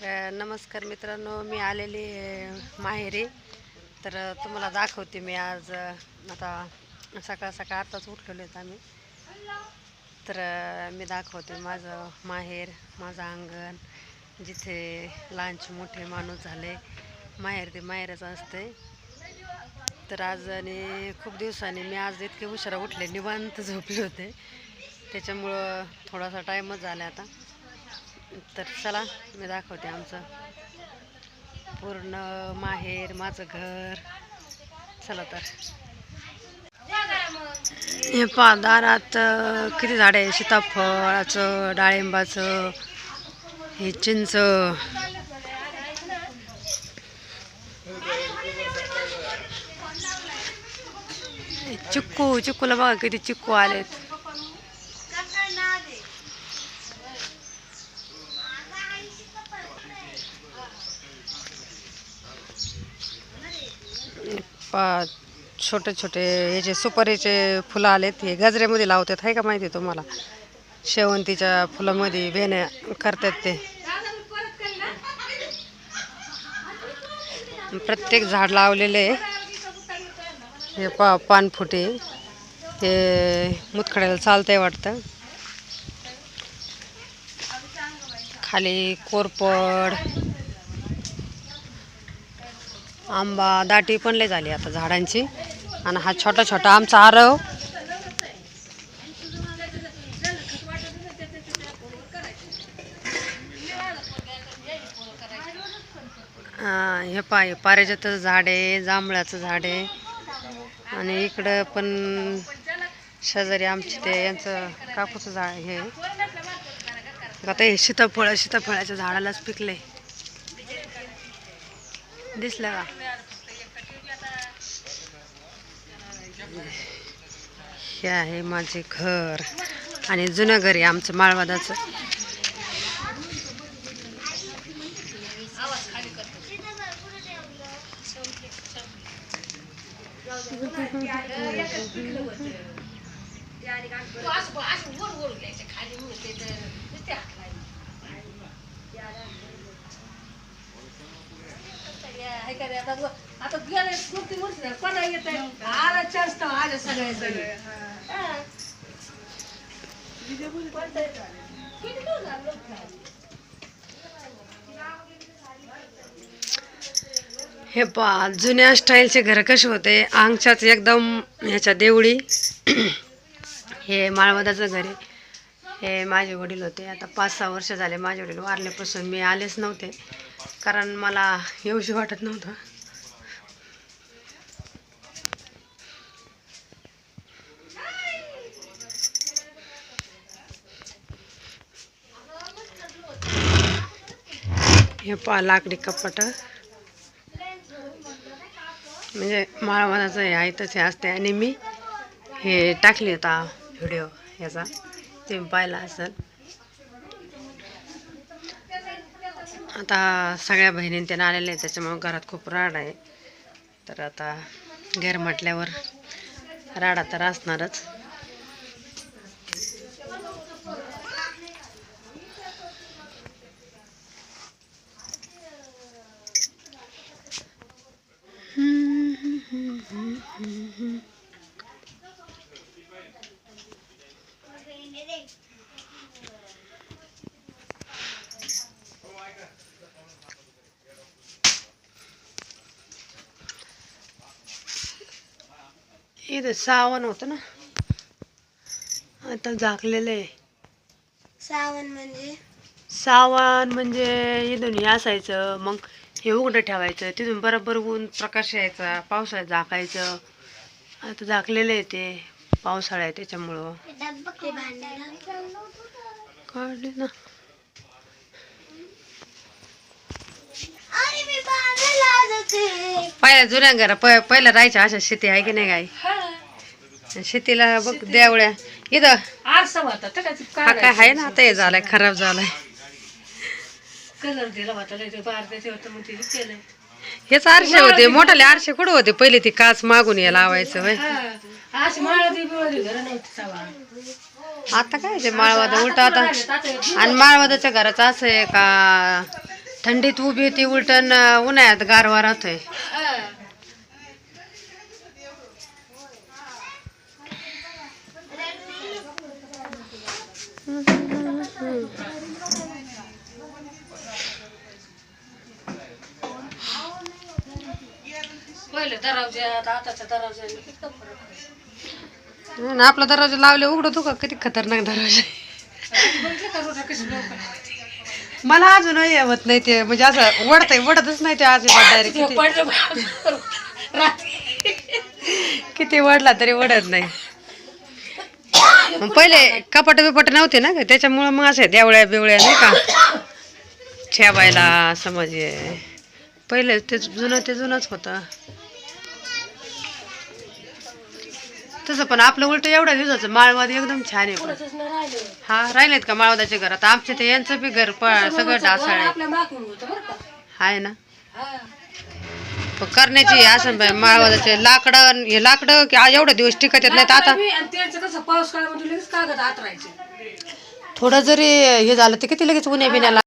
तर नमस्कार मित्रांनो मी आलेली माहेरी. तर तुम्हाला दाखवते मी आज आता सकाळ सकाळ आत्ताच उठलेलो आहेत आम्ही. तर मी दाखवते माझं माहेर माझं अंगण जिथे लहानचे मोठे माणूस झाले. माहेर ते माहेरच असते तर आज आणि खूप दिवसांनी मी आज इतके उशिरा उठले निवांत झोपले होते. त्याच्यामुळं थोडासा टाईमच झाला आता. तर चला मी दाखवते आमचं पूर्ण माहेर माझं घर. चला तर. हे पा दारात किती झाड आहे सीताफळाचं डाळिंबाचं हे चिंच. हे चिक्कू चिक्कूला बघा किती चिक्कू आलेत. पा छोटे छोटे हे जे सुपारीचे फुलं आलेत हे गजऱ्यामध्ये लावतात आहे का माहिती तुम्हाला? शेवंतीच्या फुलामध्ये वेण्या करतात ते. प्रत्येक झाड लावलेले हे पा पानफुटे हे मुतखड्याला चालतंय वाटतं. खाली कोरपड आंबा दाटी पण लय झाली आता झाडांची. आणि हा छोटा छोटा आमचा आरव. हे पाय पारेजाचं झाड आहे जांभळाचं झाड आहे. आणि इकडं पण शेजारी आमचे ते यांचं काकूचं झाड हे आता हे सीताफळ सीताफळाच्या झाडालाच पिकले दिसलं का? हे आहे माझे घर. आणि जुनं घर आहे आमचं माळवादाचं. आता गेले कुर्ती मुर्ती कोणा येत आला चान्स तर आले सगळे सगळे हे. पा जुन्या स्टाईलचे घर कसे होते? आंगच्याच एकदम ह्याच्या देवळी. हे माळवदाचं घर आहे. हे माझे वडील होते. आता पाच सहा वर्ष झाले माझे वडील वारल्यापासून मी आलेच नव्हते. कारण मला येऊशी वाटत नव्हतं. हे पा लाकडी कपाट. म्हणजे माळवणाचं हे आहे तसे असते आणि मी हे टाकले होता व्हिडिओ ह्याचा तुम्ही पाहिला असेल. आता सगळ्या बहिणींनी त्यांना आलेले आहेत त्याच्यामुळं घरात खूप राड आहे. तर आता घर म्हटल्यावर राडा तर असणारच. इथं सावण होतं ना? आता झाकलेलं आहे. सावन म्हणजे? सावण म्हणजे इथून हे असायचं मग हे उघडं ठेवायचं तिथून बरोबर ऊन प्रकाश यायचा पावसाळ्यात झाकायचं. आता झाकलेलं आहे ते. पावसाळा आहे त्याच्यामुळं. काढले ना. पहिल्या जुन्या घरा प पहिल्या राहायच्या अशा शेती आहे की नाही गाई शेतीला बघ देवळ्या. इथं. आरसा होता त्याच्यात हा काय आहे ना आता हे झालाय खराब झालाय. हेच आरशे होते मोठाले आरशे कुठं होते? पहिले ती काच मागून या लावायचं वय अशी माळवती बिळवती घरं नव्हती सावा आता काय ते माळवादा उलट आता आणि माळवादाच्या घराचं असं आहे का? थंडीत उभी होती उलटण उन्हाळ्यात गारवा राहतोय. पहिले दरावज्यात आताच्या दरावज्यात किती फरक आणि आपला दरवाजा लावले उघडतो का किती खतरनाक दरवाजा मला अजूनही येवत नाही ते म्हणजे असं वडतंय वडतच नाही ते डायरेक्ट ते किती वडला तरी वडत नाही. पहिले कपाट बिपाट नव्हते ना त्याच्यामुळं मग असे देवळ्या बिवळ्या नाही का? ठेवायला असं म्हणजे. पहिले ते जुनं ते जुनंच होतं. तसं पण आपलं उलट एवढ्या दिवसाचं माळवाद एकदम छान आहे पण. कोणाचंच नाही राहिलं हा राहिलेत का माळवादाचे घर? आता आमचे ते यांचं बी घर प सगळं डासाळ आहे. आपल्या मागून होतं बरं का. आहे ना. हा. पण करण्याची असं बाई, माळवादाचे लाकडं हे लाकडं की आ- एवढे दिवस टिकत येत नाहीत आता. आणि त्यांचं कसं पाऊस काळामध्ये लगेच कागद आत राहायचे थोडं जरी हे झालं ते किती लगेच उन्या बिन्याला